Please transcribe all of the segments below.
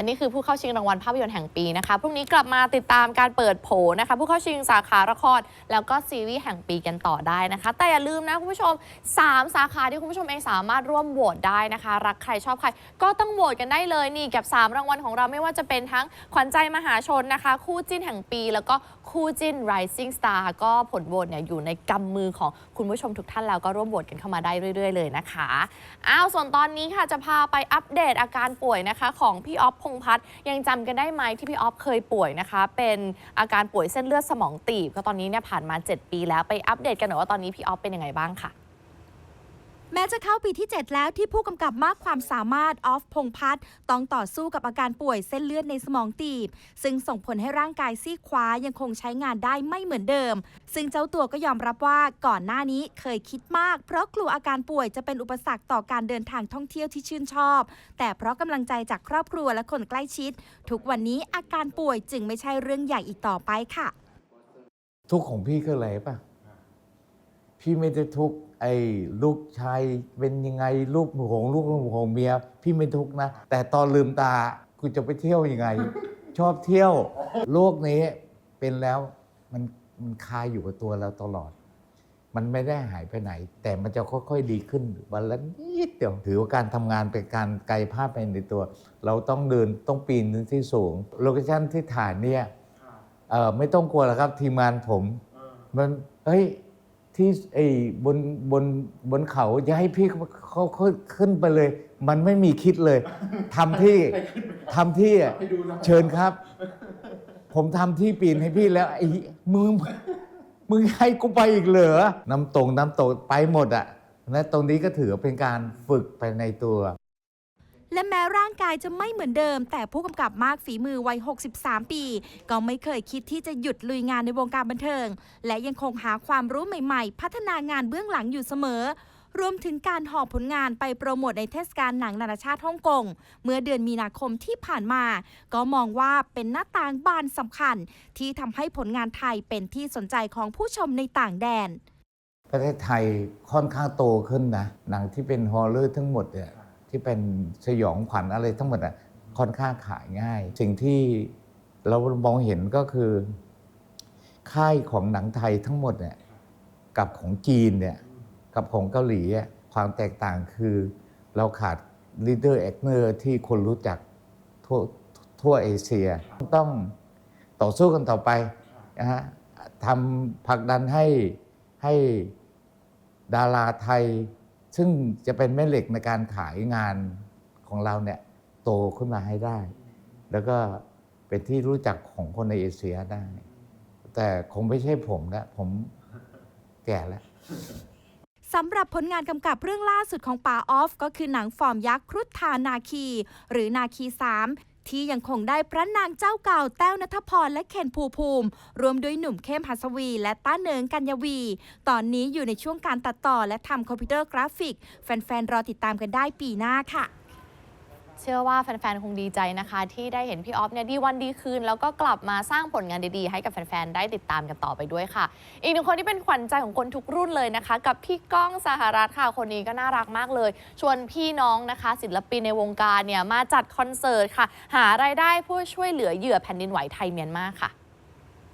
และนี่คือผู้เข้าชิงรางวัลภาพยนตร์แห่งปีนะคะพรุ่งนี้กลับมาติดตามการเปิดโผนะคะ ผู้เข้าชิงสาขาละครแล้วก็ซีรีส์แห่งปีกันต่อได้นะคะ แต่อย่าลืมนะคุณผู้ชม 3 สาขาที่คุณผู้ชมเองสามารถร่วมโหวตได้นะคะ รักใครชอบใคร ก็ต้องโหวตกันได้เลยนี่กับ 3 รางวัลของเราไม่ว่าจะเป็นทั้งขวัญใจมหาชนนะคะ คู่จิ้นแห่งปี แล้วก็คู่จิ้น Rising Star ก็ผลโหวตเนี่ยอยู่ในกำมือของคุณผู้ชมทุกท่านแล้วก็ร่วมโหวตกันเข้ามาได้เรื่อย ๆ เลยนะคะอ้าวส่วนตอนนี้ค่ะจะพาไปอัปเดตอาการป่วยนะคะของพี่ออฟพงงพัฒน์ยังจำกันได้ไหมที่พี่ออฟเคยป่วยนะคะ เป็นอาการป่วยเส้นเลือดสมองตีบก็ตอนนี้เนี่ยผ่านมา 7 ปีแล้วไปอัปเดตกันหน่อยว่าตอนนี้พี่ออฟเป็นยังไงบ้างค่ะ แม้จะเข้าปีที่ 7 แล้วที่ผู้กำกับมากความสามารถออฟพงพัฒน์ต้องต่อสู้กับอาการป่วยเส้นเลือดในสมองตีบ ซึ่งส่งผลให้ร่างกายซีกขวายังคงใช้งานได้ไม่เหมือนเดิม ซึ่งเจ้าตัวก็ยอมรับว่าก่อนหน้านี้เคยคิดมาก เพราะกลัวอาการป่วยจะเป็นอุปสรรคต่อการเดินทางท่องเที่ยวที่ชื่นชอบ แต่เพราะกำลังใจจากครอบครัวและคนใกล้ชิด ทุกวันนี้อาการป่วยจึงไม่ใช่เรื่องใหญ่อีกต่อไปค่ะ ทุกข์ของพี่คืออะไรป่ะ พี่ไม่ได้ทุกข์ไอ้ลูกชายเป็นยังไงลูกของลูกของเมีย พี่ไม่ทุกข์นะ แต่ตอนลืมตากูจะไปเที่ยวยังไง ชอบเที่ยว โลกนี้เป็นแล้วมันมันคาอยู่กับตัวเราตลอด มันไม่ได้หายไปไหน แต่มันจะค่อยๆดีขึ้นวันละนิดเดียวถือว่าการทำงานเป็นการไกายภาพไปในตัว เราต้องเดินต้องปีนขึ้นที่สูงโลเคชั่นที่ถ่ายเนี่ยเออไม่ต้องกลัวหรอกครับทีมงานผม มันเฮ้ย ที่ไอ้บนบนบนเขาจะให้พี่เขาเขาเขาขึ้นไปเลย มันไม่มีคิดเลยทำที่ทำที่อะเชิญครับ ผมทำที่ปีนให้พี่แล้วไอ้มึงมึงให้กูไปอีกเหรอน้ำตรงน้ำตกไปหมดอะและตรงนี้ก็ถือว่าเป็นการฝึกไปในตัว และแม้ร่างกายจะไม่เหมือนเดิม แต่ผู้กำกับมากฝีมือวัย 63 ปี ก็ไม่เคยคิดที่จะหยุดลุยงานในวงการบันเทิง และยังคงหาความรู้ใหม่ๆ พัฒนางานเบื้องหลังอยู่เสมอรวมถึงการหอบผลงานไปโปรโมทในเทศกาลหนังนานาชาติฮ่องกง เมื่อเดือนมีนาคมที่ผ่านมา ก็มองว่าเป็นหน้าต่างบานสำคัญ ที่ทำให้ผลงานไทยเป็นที่สนใจของผู้ชมในต่างแดน ประเทศไทยค่อนข้างโตขึ้นนะ หนังที่เป็นฮอลเลอร์ทั้งหมดเนี่ย ที่เป็นสยองขวัญอะไรทั้งหมดอะค่อนข้างขายง่าย สิ่งที่เรามองเห็นก็คือ ค่ายของหนังไทยทั้งหมดเนี่ยกับของจีนเนี่ยกับของเกาหลีอะความแตกต่างคือเราขาดลีดเดอร์แอคเนอร์ที่คนรู้จักทั่วทั่วเอเชีย ต้องต่อสู้กันต่อไปนะฮะทำผลักดันให้ให้ดาราไทย ซึ่งจะเป็นแม่เหล็กในการขายงานของเราเนี่ยโตขึ้นมาให้ได้ แล้วก็เป็นที่รู้จักของคนในเอเชียได้ แต่คงไม่ใช่ผมนะผมแก่แล้วสำหรับผลงานกำกับเรื่องล่าสุดของป่าออฟ ก็คือหนังฟอร์มยักษ์ครุฑทานาคี หรือนาคี 3 ที่ยังคงได้พระนางเจ้าเก่าแต้วนัทพรและเคนภูภูมิ รวมด้วยหนุ่มเข้มหัสวี และต้าเนิงกัญญวี ตอนนี้อยู่ในช่วงการตัดต่อและทำคอมพิวเตอร์กราฟิก แฟนๆ รอติดตามกันได้ปีหน้าค่ะ เชื่อว่าแฟนๆ คงดีใจนะคะ ที่ได้เห็นพี่ออฟเนี่ยดีวันดีคืน แล้วก็กลับมาสร้างผลงานดีๆ ให้กับแฟนๆ ได้ติดตามกันต่อไปด้วยค่ะ อีกหนึ่งคนที่เป็นขวัญใจของคนทุกรุ่นเลยนะคะ กับพี่ก้องสหรัฐค่ะคนนี้ก็น่ารักมากเลย ชวนพี่น้องนะคะ ศิลปินในวงการเนี่ยมาจัดคอนเสิร์ตค่ะ หารายได้เพื่อช่วยเหลือเหยื่อแผ่นดินไหวไทยเมียนมาค่ะ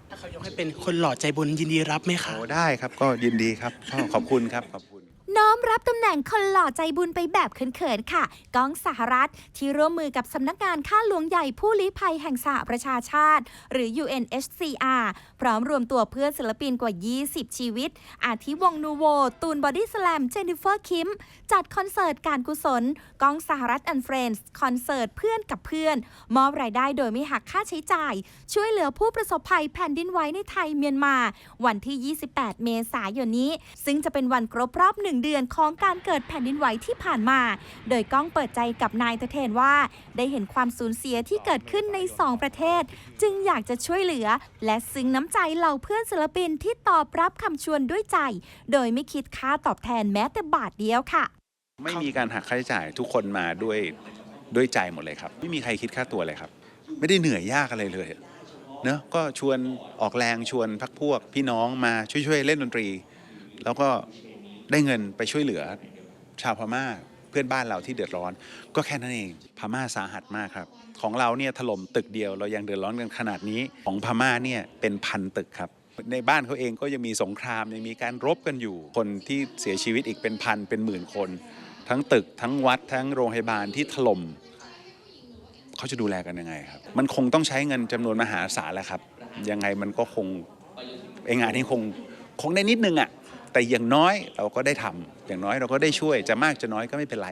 ถ้าเขายกให้เป็นคนหล่อใจบุญยินดีรับไหมคะ โอ้ได้ครับก็ยินดีครับก็ขอบคุณครับขอบคุณ น้อมรับตำแหน่งคนหล่อใจบุญไปแบบเขินๆค่ะ ก้องสหรัฐที่ร่วมมือกับสำนักงานข้าหลวงใหญ่ผู้ลี้ภัยแห่งสหประชาชาติ หรือ UNHCR พร้อมรวมตัวเพื่อนศิลปินกว่า 20 ชีวิต อาทิวงนูโว ตูนบอดี้สแลม เจนนิเฟอร์คิม จัดคอนเสิร์ตการกุศล ก้องสหรัฐแอนด์เฟรนด์คอนเสิร์ตเพื่อนกับเพื่อน มอบรายได้โดยไม่หักค่าใช้จ่าย ช่วยเหลือผู้ประสบภัยแผ่นดินไหวในไทยเมียนมา วันที่ 28 เมษายนนี้ ซึ่งจะเป็นวันครบรอบหนึ่งเดือนของการเกิดแผ่นดินไหวที่ผ่านมา โดยก้องเปิดใจกับนายตะเทนว่า ได้เห็นความสูญเสียที่เกิดขึ้นใน 2 ประเทศ จึงอยากจะช่วยเหลือ และซึ้งน้ำใจเหล่าเพื่อนศิลปินที่ตอบรับคำชวนด้วยใจ โดยไม่คิดค่าตอบแทนแม้แต่บาทเดียวค่ะ ไม่มีการหักค่าใช้จ่ายทุกคนมาด้วยด้วยใจหมดเลยครับ ไม่มีใครคิดค่าตัวเลยครับ ไม่ได้เหนื่อยยากอะไรเลยเนอะก็ชวนออกแรงชวนพักพวกพี่น้องมาช่วยๆเล่นดนตรี แล้วก็ ได้เงินไปช่วยเหลือชาวพม่าเพื่อนบ้านเราที่เดือดร้อน ก็แค่นั้นเองพม่าสาหัสมากครับ ของเราเนี่ยถล่มตึกเดียวเรายังเดือดร้อนกันขนาดนี้ของพม่าเนี่ยเป็นพันตึกครับ ในบ้านเขาเองก็ยังมีสงครามยังมีการรบกันอยู่ คนที่เสียชีวิตอีกเป็นพันเป็นหมื่นคน ทั้งตึกทั้งวัดทั้งโรงพยาบาลที่ถล่มเขาจะดูแลกันยังไงครับ มันคงต้องใช้เงินจำนวนมหาศาลแหละครับ ยังไงมันก็คงไองานนี้คงคงได้นิดนึงอะ่ะ แต่อย่างน้อยเราก็ได้ทำอย่างน้อยเราก็ได้ช่วยจะมากจะน้อยก็ไม่เป็นไร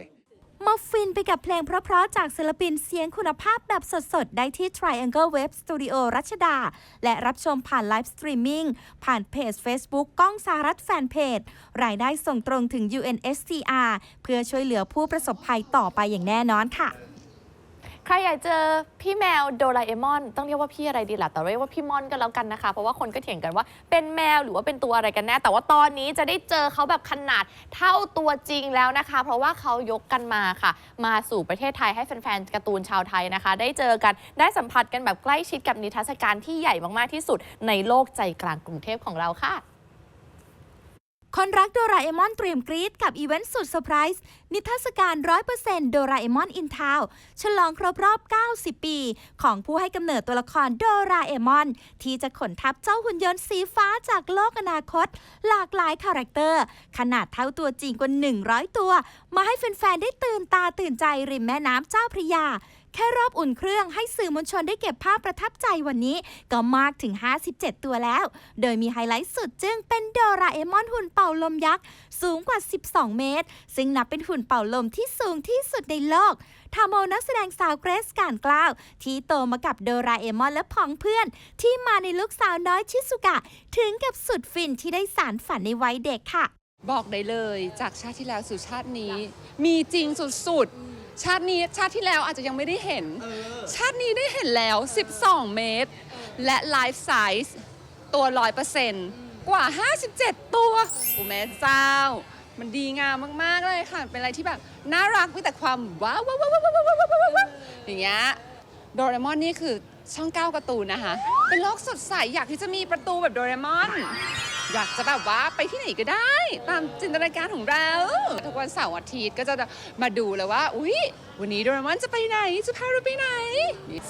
มาฟินไปกับเพลงเพราะๆจากศิลปินเสียงคุณภาพแบบสดๆ ได้ที่ Triangle Web Studio รัชดา และรับชมผ่านไลฟ์สตรีมมิ่งผ่านเพจ Facebook ก้องสารัฐแฟนเพจ รายได้ส่งตรงถึง UNSCR เพื่อช่วยเหลือผู้ประสบภัยต่อไปอย่างแน่นอนค่ะ ใครอยากเจอพี่แมวโดราเอมอน ต้องเรียกว่าพี่อะไรดีล่ะแต่เรียกว่าพี่มอนก็แล้วกันนะคะ เพราะว่าคนก็เถียงกันว่าเป็นแมวหรือว่าเป็นตัวอะไรกันแน่ แต่ว่าตอนนี้จะได้เจอเขาแบบขนาดเท่าตัวจริงแล้วนะคะ เพราะว่าเขายกกันมาค่ะ มาสู่ประเทศไทยให้แฟนๆการ์ตูนชาวไทยนะคะ ได้เจอกันได้สัมผัสกันแบบใกล้ชิดกับนิทรรศการที่ใหญ่มากๆที่สุดในโลกใจกลางกรุงเทพของเราค่ะ คนรักโดราเอมอนเตรียมกรี๊ดกับอีเวนต์สุดเซอร์ไพรส์นิทรรศการ 100%โดราเอมอนอินทาวฉลองครบรอบ 90 ปี ของผู้ให้กำเนิดตัวละครโดราเอมอน ที่จะขนทับเจ้าหุ่นยนต์สีฟ้าจากโลกอนาคต หลากหลายคาแรคเตอร์ ขนาดเท่าตัวจริงกว่า 100 ตัว มาให้แฟน ๆ ได้ตื่นตาตื่นใจริมแม่น้ำเจ้าพระยา แค่รอบอุ่นเครื่องให้สื่อมวลชนได้เก็บภาพประทับใจวันนี้ ก็มากถึง 57 ตัวแล้ว โดยมีไฮไลท์สุดจึงเป็นโดราเอมอนหุ่นเป่าลมยักษ์ สูงกว่า 12 เมตร ซึ่งนับเป็นหุ่นเป่าลมที่สูงที่สุดในโลกทำเอานักแสดงสาวเกรซการกล้าว ที่โตมากับโดราเอมอนและพ้องเพื่อน ที่มาในลูกสาวน้อยชิสุกะ ถึงกับสุดฟินที่ได้สารฝันในวัยเด็กค่ะ บอกได้เลยจากชาติที่แล้วสู่ชาตินี้ มีจริงสุดๆ ชาตินี้ชาติที่แล้วอาจจะยังไม่ได้เห็น ชาตินี้ได้เห็นแล้ว 12 เมตร และไลฟ์ไซส์ตัวร้อยเปอร์เซนต์กว่า 57 ตัวอูแม่เจ้า มันดีงามมาก ๆ เลยค่ะ เป็นอะไรที่แบบน่ารักมีแต่ความว้าวว้าวว้าวว้าวว้าวว้าวอย่างเงี้ยโดเรมอนนี่คือช่องเก้าประตูนะคะ เป็นโลกสดใสอยากที่จะมีประตูแบบโดเรมอน อยากจะแบบว่าไปที่ไหนก็ได้ ตามจินตนาการของเรา ทุกวันเสาร์อาทิตย์ก็จะมาดูเลยว่า อุ๊ย วันนี้โดเรมอนจะไปไหน จะพาเราไปไหน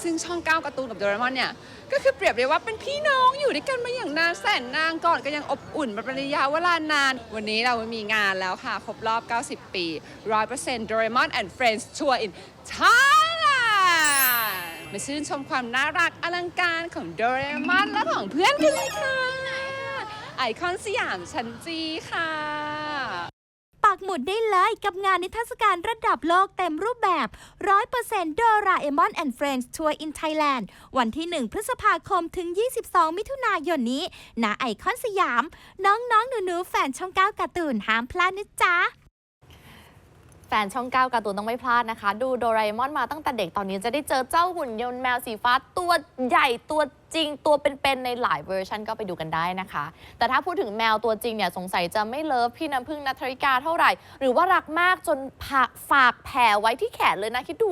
ซึ่งช่องก้าการ์ตูนกับโดเรมอนเนี่ย ก็คือเปรียบเลยว่าเป็นพี่น้องอยู่ด้วยกันมาอย่างนานแสนนานก่อนก็ยังอบอุ่นมาเป็นระยะเวลานาน วันนี้เรามีงานแล้วค่ะ ครบรอบ 90 ปี 100% Doraemon and Friends Tour in Thailand มาชื่นชมความน่ารักอลังการของโดเรมอนและของเพื่อนกันเลยค่ะ ไอคอนสยามชั้นจีค่ะ ปักหมุดได้เลยกับงานนิทรรศการระดับโลกเต็มรูปแบบ 100%โดราเอมอนแอนด์เฟรนด์ทัวร์อินไทยแลนด์วันที่ 1 พฤษภาคมถึง 22 มิถุนายนนี้ณไอคอนสยาม น้องๆหนูๆแฟนช่อง9การ์ตูนห้ามพลาดนะจ๊ะ แฟนช่อง9การ์ตูนต้องไม่พลาดนะคะ ดูโดราเอมอนมาตั้งแต่เด็กตอนนี้จะได้เจอเจ้าหุ่นยนต์แมวสีฟ้าตัวใหญ่ตัวจริง ตัวเป็นๆในหลายเวอร์ชันก็ไปดูกันได้นะคะ แต่ถ้าพูดถึงแมวตัวจริงเนี่ยสงสัยจะไม่เลิฟพี่น้ำพึ่งนัทริกาเท่าไหร่ หรือว่ารักมากจนฝากแผ่ไว้ที่แขนเลยนะคิดดู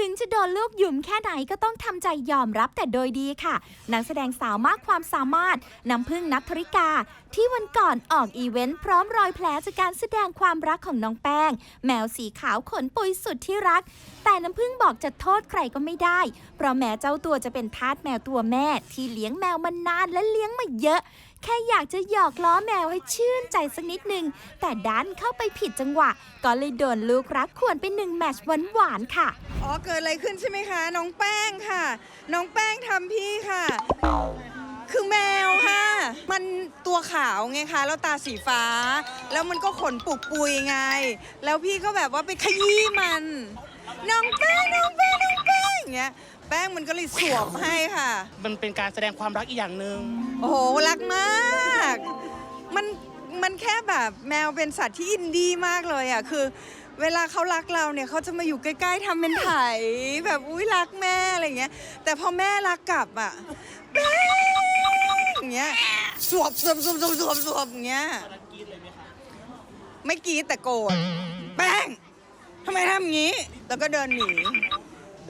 ถึงจะโดนลูกหยุมแค่ไหนก็ต้องทำใจยอมรับแต่โดยดีค่ะนักแสดงสาวมากความสามารถน้ำพึ่งนัทธริกา ที่วันก่อนออกอีเวนต์พร้อมรอยแผลจากการแสดงความรักของน้องแป้ง แมวสีขาวขนปุยสุดที่รัก แต่น้ำพึ่งบอกจะโทษใครก็ไม่ได้ เพราะแม้เจ้าตัวจะเป็นทาสแมวตัวแม่ที่เลี้ยงแมวมานานและเลี้ยงมาเยอะ แค่อยากจะหยอกล้อแมวให้ชื่นใจสักนิดนึง แต่ดันเข้าไปผิดจังหวะ ก็เลยโดนลูกรักขวนไปหนึ่งแมชหวานๆค่ะ อ๋อ เกิดอะไรขึ้นใช่ไหมคะ น้องแป้งค่ะ น้องแป้งทำพี่ค่ะ คือแมวค่ะ มันตัวขาวไงคะ แล้วตาสีฟ้า แล้วมันก็ขนปุกปุยไง แล้วพี่ก็แบบว่าไปขยี้มัน น้องแป้งน้องแป้งน้องแป้งอย่างเงี้ย แป้งมันก็เลยสวมให้ค่ะ มันเป็นการแสดงความรักอีกอย่างหนึ่งโอ้โห รักมาก มัน มันแค่แบบแมวเป็นสัตว์ที่อินดี้มากเลยอะ คือ เวลาเขารักเราเนี่ยเขาจะมาอยู่ใกล้ ๆทำเป็นไถแบบอุ้ยรักแม่อะไรอย่างเงี้ย แต่พอแม่รักกลับอะแป้งอย่างเงี้ย สวบสวบสวบสวบสวบสวบอย่างเงี้ย ไม่กรีดแต่โกรธ แป้งทำไมทำอย่างงี้ แล้วก็เดินหนี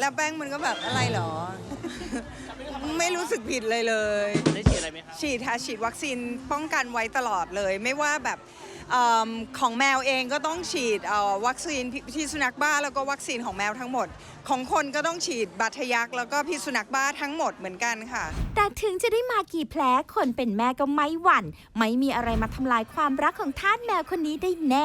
แล้วแป้งมันก็แบบอะไรเหรอ ไม่รู้สึกผิดเลยเลย ได้ฉีดอะไรไหมครับ ฉีดค่ะฉีดวัคซีนป้องกันไว้ตลอดเลย ไม่ว่าแบบเอิ่มของแมวเองก็ต้องฉีดเอ่อวัคซีนพิพิษสุนัขบ้าแล้วก็วัคซีนของแมวทั้งหมด ของคนก็ต้องฉีดบัตรทะยักแล้วก็พิษสุนัขบ้าทั้งหมดเหมือนกันค่ะ แต่ถึงจะได้มากี่แผลคนเป็นแม่ก็ไม่หวั่น ไม่มีอะไรมาทำลายความรักของทาสแมวคนนี้ได้แน่